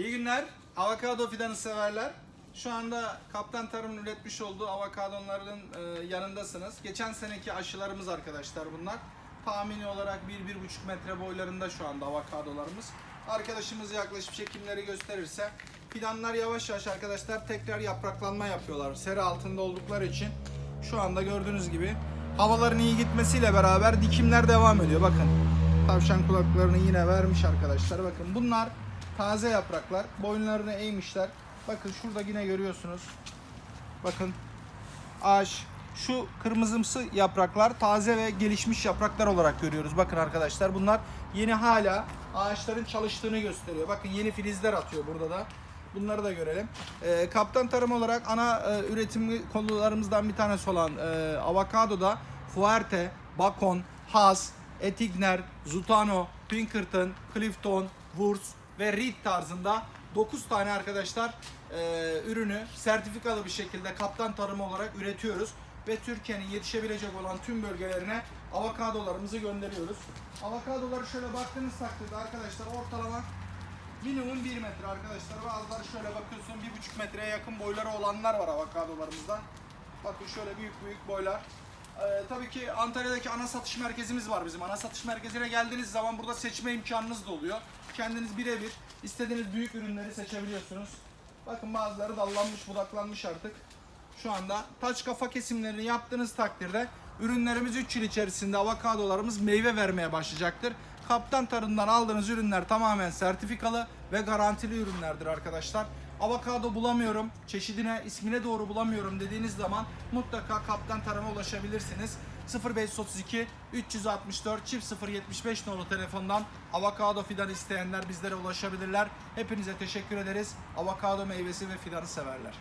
İyi günler. Avokado fidanı severler. Şu anda Kaptan Tarım'ın üretmiş olduğu avokadonların e, yanındasınız. Geçen seneki aşılarımız arkadaşlar bunlar. Tahmini olarak 1-1,5 metre boylarında şu anda avokadolarımız. Arkadaşımız yaklaşıp çekimleri gösterirse fidanlar yavaş yavaş arkadaşlar tekrar yapraklanma yapıyorlar. Sera altında oldukları için şu anda gördüğünüz gibi havaların iyi gitmesiyle beraber dikimler devam ediyor. Bakın tavşan kulaklarını yine vermiş arkadaşlar. Bakın bunlar taze yapraklar. Boyunlarını eğmişler. Bakın şurada yine görüyorsunuz. Bakın ağaç şu kırmızımsı yapraklar taze ve gelişmiş yapraklar olarak görüyoruz. Bakın arkadaşlar bunlar yeni hala ağaçların çalıştığını gösteriyor. Bakın yeni filizler atıyor burada da. Bunları da görelim. Ee, kaptan tarım olarak ana e, üretim konularımızdan bir tanesi olan e, avokadoda Fuerte, Bacon, Haas, Etigner, Zutano, Pinkerton, Clifton, Wurz ve Reed tarzında 9 tane arkadaşlar e, ürünü sertifikalı bir şekilde kaptan tarımı olarak üretiyoruz ve Türkiye'nin yetişebilecek olan tüm bölgelerine avokadolarımızı gönderiyoruz. Avokadoları şöyle baktığınız takdirde arkadaşlar ortalama minimum 1 metre arkadaşlar. Bazıları şöyle bakıyorsun 1,5 metreye yakın boyları olanlar var avokadolarımızda. Bakın şöyle büyük büyük boylar. Ee, tabii ki Antalya'daki ana satış merkezimiz var bizim. Ana satış merkezine geldiğiniz zaman burada seçme imkanınız da oluyor. Kendiniz birebir istediğiniz büyük ürünleri seçebiliyorsunuz. Bakın bazıları dallanmış, budaklanmış artık. Şu anda taç kafa kesimlerini yaptığınız takdirde ürünlerimiz 3 yıl içerisinde avokadolarımız meyve vermeye başlayacaktır. Kaptan Tarım'dan aldığınız ürünler tamamen sertifikalı ve garantili ürünlerdir arkadaşlar. Avokado bulamıyorum, çeşidine, ismine doğru bulamıyorum dediğiniz zaman mutlaka Kaptan Tarım'a ulaşabilirsiniz. 0532 364 çift 075 nolu telefondan avokado fidan isteyenler bizlere ulaşabilirler. Hepinize teşekkür ederiz. Avokado meyvesi ve fidanı severler.